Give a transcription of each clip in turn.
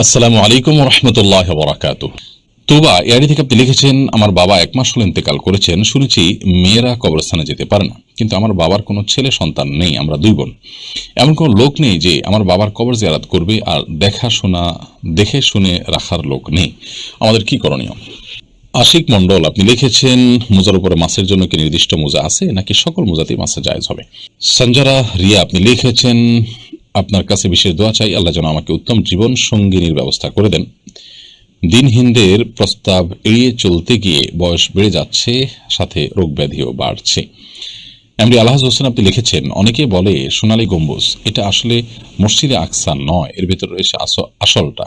আসসালামু আলাইকুম রহমতুল্লাহ বরাকাত তুবা এআডি থেকে আপনি লিখেছেন, আমার বাবা এক মাস হল ইন্তেকাল করেছেন, শুনেছি মেয়েরা কবরস্থানে যেতে পারে না। কিন্তু আমার বাবার কোনো ছেলে সন্তান নেই, আমরা দুই বোন। এমন কোনো লোক নেই যে আমার বাবার কবর জিয়ারাত করবে আর দেখাশোনা দেখে শুনে রাখার লোক নেই। আমাদের কি করণীয়? আশিক মন্ডল আপনি লিখেছেন, মোজার উপরে মাছের জন্য কি নির্দিষ্ট মোজা আছে নাকি সকল মোজাতেই মাছে জায়েজ হবে? সঞ্জারা রিয়া, আপনি লিখেছেন আপনার কাছে বিশেষ দোয়া চাই, আল্লাহ যেন আমাকে উত্তম জীবন সঙ্গিনীর ব্যবস্থা করে দেন। দিনহীনদের প্রস্তাব এড়িয়ে চলতে গিয়ে বয়স বেড়ে যাচ্ছে, সাথে রোগ ব্যাধিও বাড়ছে। এমডি আলহাজ হোসেন আপনি লিখেছেন, অনেকে বলে, সোনালী গম্বুজ, এটা আসলে মসজিদে আকসা নয়, এর ভেতরে রয়েছে আসলটা।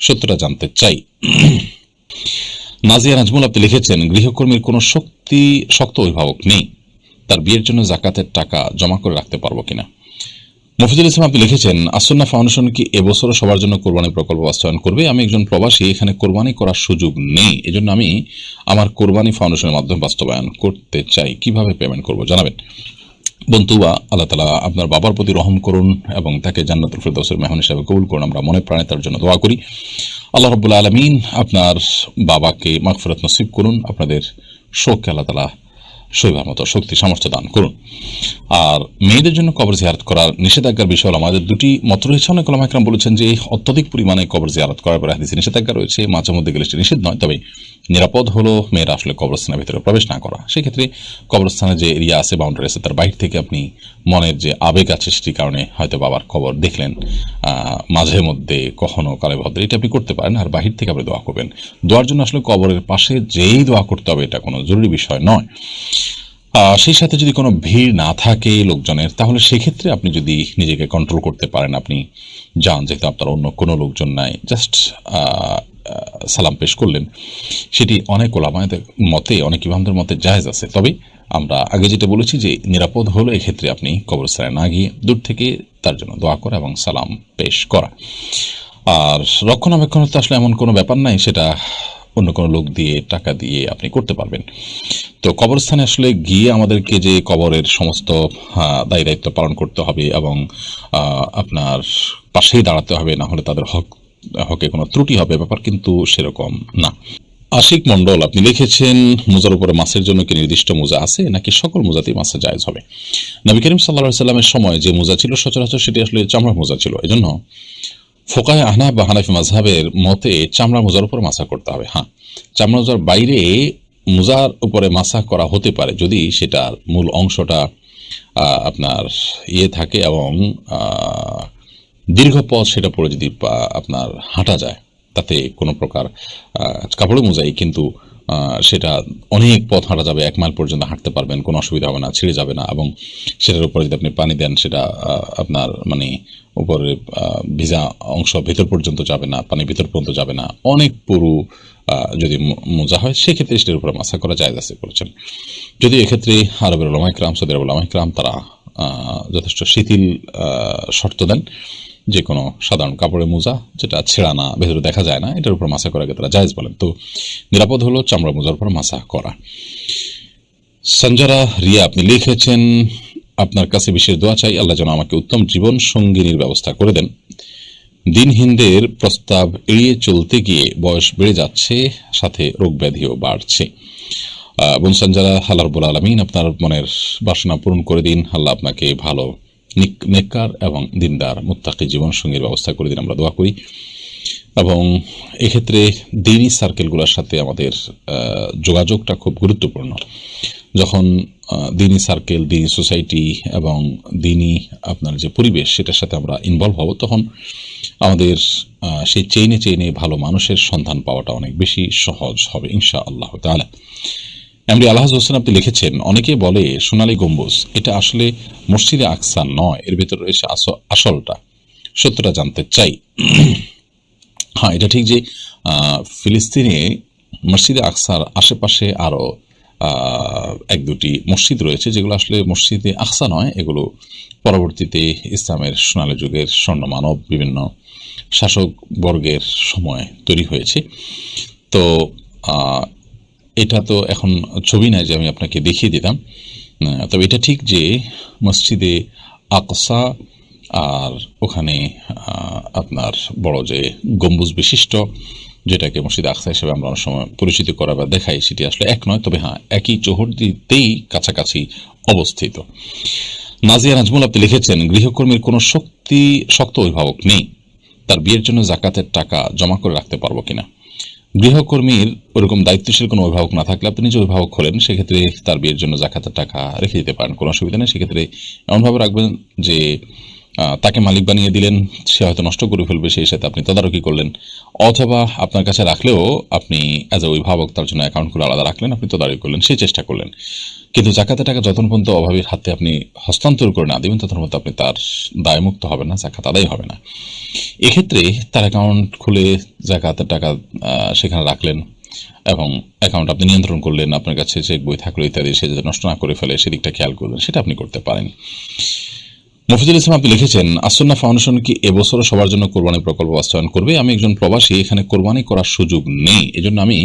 সত্যটা জানতে চাই। নাজিয়া নাজমুল আপনি লিখেছেন, গৃহকর্মীর কোনো শক্তি, শক্ত অভিভাবক নেই, তার বিয়ের জন্য জাকাতের টাকা জমা করে রাখতে পারব কিনা? মফিজুল ইসলাম, আপনি লিখেছেন, আসন্না ফাউন্ডেশন কি এবছরও সবার জন্য কোরবানি প্রকল্প বাস্তবায়ন করবে? আমি একজন প্রবাসী, এখানে কোরবানি করার সুযোগ নেই। এজন্য আমি আমার কোরবানি ফাউন্ডেশনের মাধ্যমে বাস্তবায়ন করতে চাই। কীভাবে পেমেন্ট করব? জানাবেন। বন্ধুবা আল্লাহ তালা আপনার বাবার প্রতি রহম করুন এবং তাকে জান্নাতুল ফেরদৌসের মেহমান হিসাবে কবুল করুন। আমরা মনে প্রাণে তার জন্য দোয়া করি। আল্লাহ রব্বুল্লা আলমিন আপনার বাবাকে মাগফিরাত নসিব করুন। আপনাদের শোককে আল্লাহ তালা শৈবার মতো শক্তি, সামর্থ্য দান করুন। আর মেয়েদের জন্য কবর জিয়ারত করার নিষেধাজ্ঞার বিষয় হলো, আমাদের দুটি মত রয়েছে। অনেক কলাম একরাম বলেছেন যে অত্যধিক পরিমাণে কবর জিয়ারত করার পরে হাদিসে নিষেধাজ্ঞা রয়েছে মাঝে মধ্যে গেলে সেটি নিষেধ নয়। তবে নিরাপদ হলো মেয়েরা আসলে কবরস্থানের ভিতরে প্রবেশ না করা। সেক্ষেত্রে কবরস্থানে যে এরিয়া আছে বাউন্ডারি আছে, তার বাইরে থেকে আপনি মনের যে আবেগ আছে সেটির কারণে হয়তো বাবার খবর দেখলেন। মাঝে মধ্যে কখনো কালে ভদ্র এটা আপনি করতে পারেন, আর বাহির থেকে আপনি দোয়া করবেন। দোয়ার জন্য আসলে কবরের পাশে যেই দোয়া করতে হবে, এটা কোনো জরুরি বিষয় নয়। সেই সাথে যদি কোনো ভিড় না থাকে লোকজনের, তাহলে সেক্ষেত্রে আপনি যদি নিজেকে কন্ট্রোল করতে পারেন, আপনি যান, যেহেতু আপনার অন্য কোনো লোকজন নাই। জাস্ট সালাম পেশ করলেন, সেটি অনেক ওলামায়দের মতে, অনেক ইমামদের মতে জায়েজ আছে। তবে আমরা আগে যেটা বলেছি যে নিরাপদ হলো এক্ষেত্রে আপনি কবরস্থানে না গিয়ে দূর থেকে তার জন্য দোয়া করা এবং সালাম পেশ করা। আর রক্ষণাবেক্ষণের তো আসলে এমন কোনো ব্যাপার নাই, সেটা অন্য কোনো লোক দিয়ে টাকা দিয়ে আপনি করতে পারবেন। তো কবরস্থানে আসলে গিয়ে আমাদেরকে যে কবরের সমস্ত দায় দায়িত্ব পালন করতে হবে এবং আপনার পাশেই দাঁড়াতে হবে, না হলে তাদের হক হকে কোনো ত্রুটি হবে ব্যাপার কিন্তু সেরকম না। আশিক মন্ডল আপনি লিখেছেন, মোজার উপরে মাছের জন্য কি নির্দিষ্ট মোজা আছে? নাকি সকল মোজাতেই মাছে জায়েজ হবে? নবী করিম সাল্লা সাল্লামের সময় যে মোজা ছিল, সচরাচর সেটি আসলে চামড়া মোজা ছিল। এই জন্য ফোকায় আহনা বা হানাফি মাঝহাবের মতে চামড়া মোজার উপর মাসা করতে হবে। হ্যাঁ চামড়া মোজার বাইরে মোজার উপরে মাসা করা হতে পারে যদি সেটার মূল অংশটা আপনার ইয়ে থাকে এবং দীর্ঘ পথ সেটা পরে যদি আপনার হাঁটা যায়, তাতে কোনো প্রকার কাপড়ে মোজাই কিন্তু সেটা অনেক পথ হাঁটা যাবে, এক মাইল পর্যন্ত হাঁটতে পারবেন, কোনো অসুবিধা হবে না, ছিঁড়ে যাবে না এবং সেটার উপরে যদি আপনি পানি দেন, সেটা আপনার মানে উপরে ভিজা অংশ ভেতর পর্যন্ত যাবে না পানি ভিতর পর্যন্ত যাবে না, অনেক পুরু যদি মোজা হয়, সেক্ষেত্রে সেটার উপরে মাসা করা যায় আছে করেছেন যদি এক্ষেত্রে আরবের ওলামাইকরাম সৌদি আরব ওলামাইকরাম তারা যথেষ্ট শিথিল শর্ত দেন যে কোনো সাধারণ কাপড়ের মোজা, যেটা ছেঁড়া না, ভেতরে দেখা যায় না, এটার উপর মাসা করাকে তারা জায়েজ বলেন। তো নিরাপদ হলো চামড়া মোজার উপর মাসা করা। সঞ্জারা রিয়া, আপনি লিখেছেন, আপনার কাছে বিশেষ দোয়া চাই, আল্লাহ যেন আমাকে উত্তম জীবন সঙ্গিনীর ব্যবস্থা করে দেন। দিনহীনদের প্রস্তাব এড়িয়ে চলতে গিয়ে বয়স বেড়ে যাচ্ছে, সাথে রোগ ব্যাধিও বাড়ছে। বোন সঞ্জারা, আল্লাহ রবুল আলমিন, আপনার মনের বাসনা পূরণ করে দিন। আল্লাহ আপনাকে ভালো নেককার এবং দিনদার মুত্তাকি জীবন সঙ্গীর ব্যবস্থা করে দিন আমরা দোয়া করি। এবং এক্ষেত্রে দিনই সার্কেলগুলোর সাথে আমাদের যোগাযোগটা খুব গুরুত্বপূর্ণ। যখন আহ, দিনী সার্কেল দিনী সোসাইটি এবং দিনী আপনার যে পরিবেশ সেটার সাথে আমরা ইনভলভ হব তখন আমাদের সেই চেইনে চেইনে ভালো মানুষের সন্ধান পাওয়াটা অনেক বেশি সহজ হবে ইনশা আল্লাহ তাআলা। এমডি আলহাজ হোসেন আপনি লিখেছেন, অনেকে বলে সোনালী গম্বুজ, এটা আসলে মসজিদে আকসা নয়, এর ভেতরে রয়েছে আস- আসলটা। সত্যটা জানতে চাই। হ্যাঁ এটা ঠিক যে ফিলিস্তিনে মসজিদে আকসার আশেপাশে আরও এক দুটি মসজিদ রয়েছে, যেগুলো আসলে মসজিদে আকসা নয়, এগুলো পরবর্তীতে ইসলামের সোনালী যুগের স্বর্ণমানব বিভিন্ন শাসক বর্গের সময় তৈরি হয়েছে। তো এটা তো এখন ছবি নাই যে আমি আপনাকে দেখিয়ে দিতাম। তবে এটা ঠিক যে মসজিদে আকসা আর ওখানে আপনার বড় যে গম্বুজ বিশিষ্ট, যেটাকে মসজিদ আকসা হিসেবে আমরা অনেক সময় পরিচিত করা বা দেখাই, সেটি আসলে এক নয়, তবে হ্যাঁ একই চৌহদ্দিতেই কাছাকাছি অবস্থিত। নাজিয়া নাজমুল আপনি লিখেছেন, গৃহকর্মীর কোনো শক্তি, শক্ত অভিভাবক নেই। তার বিয়ের জন্য জাকাতের টাকা জমা করে রাখতে পারব কিনা? গৃহকর্মীর ওরকম দায়িত্বশীল কোনো অভিভাবক না থাকলে আপনি যে অভিভাবক হলেন, সেক্ষেত্রে তার বিয়ের জন্য জাকাতের টাকা রেখে দিতে পারেন, কোনো অসুবিধা নেই। সেক্ষেত্রে এমনভাবে রাখবেন যে তাকে মালিক বানিয়ে দিলেন, সে হয়তো নষ্ট করে ফেলবে সেই সাথে আপনি তদারকি করলেন। অথবা আপনার কাছে রাখলেও আপনি অ্যাজ এ অভিভাবক তার জন্য অ্যাকাউন্টগুলো আলাদা রাখলেন, আপনি তদারকি করলেন সেই চেষ্টা করলেন। কিন্তু জাকাতের টাকা যতক্ষণ পর্যন্ত অভাবীর হাতে আপনি হস্তান্তর করে না দেবেন, ততক্ষণ পর্যন্ত আপনি তার দায়মুক্ত হবে না, জাকাত আদায় হবে না। এক্ষেত্রে তার অ্যাকাউন্ট খুলে জাকাতের টাকা সেখানে রাখলেন এবং অ্যাকাউন্ট আপনি নিয়ন্ত্রণ করলেন, আপনার কাছে চেক বই থাকল ইত্যাদি, সে যাতে নষ্ট না করে ফেলে, সেদিকটা খেয়াল করলেন, সেটা আপনি করতে পারেন। মফিজুল ইসলাম, আপনি লিখেছেন, আসন্না ফাউন্ডেশন কি এবছরও সবার জন্য কোরবানি প্রকল্প বাস্তবায়ন করবে? আমি একজন প্রবাসী, এখানে কোরবানি করার সুযোগ নেই। এজন্য আমি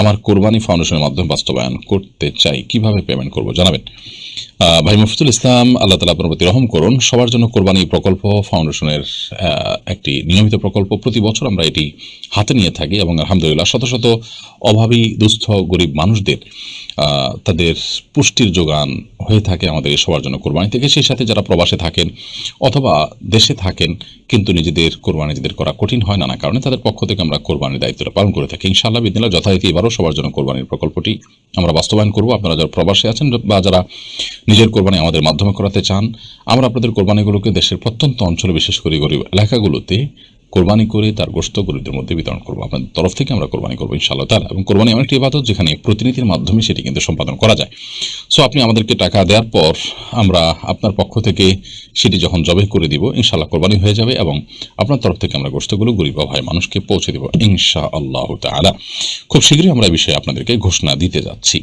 আমার কোরবানি ফাউন্ডেশনের মাধ্যমে বাস্তবায়ন করতে চাই। কীভাবে পেমেন্ট করব? জানাবেন। ভাই মফিজুল ইসলাম, আল্লাহ তালা আপনার প্রতি রহম করুন। সবার জন্য কোরবানি প্রকল্প ফাউন্ডেশনের একটি নিয়মিত প্রকল্প। প্রতি বছর আমরা এটি হাতে নিয়ে থাকি এবং আলহামদুলিল্লাহ শত শত অভাবী, দুস্থ, গরিব মানুষদের তাদের পুষ্টির যোগান হয়ে থাকে আমাদের সবার জন্য কোরবানি থেকে। সেই সাথে যারা প্রবাসে থাকেন অথবা দেশে থাকেন, কিন্তু নিজেদের কোরবানি নিজেদের করা কঠিন হয় নানা কারণে, তাদের পক্ষ থেকে আমরা কোরবানির দায়িত্বটা পালন করে থাকি। ইনশাআল্লাহ বিদিনা যথারীতি এবারও সবার জন্য কোরবানির প্রকল্পটি আমরা বাস্তবায়ন করব। আপনারা যারা প্রবাসী আছেন বা যারা নিজের কোরবানি আমাদের মাধ্যমে করাতে চান, আমরা আপনাদের কোরবানিগুলোকে দেশের প্রত্যন্ত অঞ্চলে, বিশেষ করে গরিব এলাকাগুলোতে কোরবানি করে তার গোস্ত গরিবদের মধ্যে বিতরণ করব। আপনাদের তরফ থেকে আমরা কোরবানি করব, ইনশাআল্লাহ তালা এবং কোরবানি এমন একটি ইবাদত যেখানে প্রতিনিধির মাধ্যমে সেটি কিন্তু সম্পাদন করা যায়। সো আপনি আমাদেরকে টাকা দেওয়ার পর আমরা আপনার পক্ষ থেকে সেটি যখন জবে করে দিব, ইনশাআল্লাহ কোরবানি হয়ে যাবে এবং আপনার তরফ থেকে আমরা গোস্তগুলো গরিব ভাই মানুষকে পৌঁছে দেবো ইনশা আল্লাহ তালা খুব শীঘ্রই আমরা এই বিষয়ে আপনাদেরকে ঘোষণা দিতে যাচ্ছি।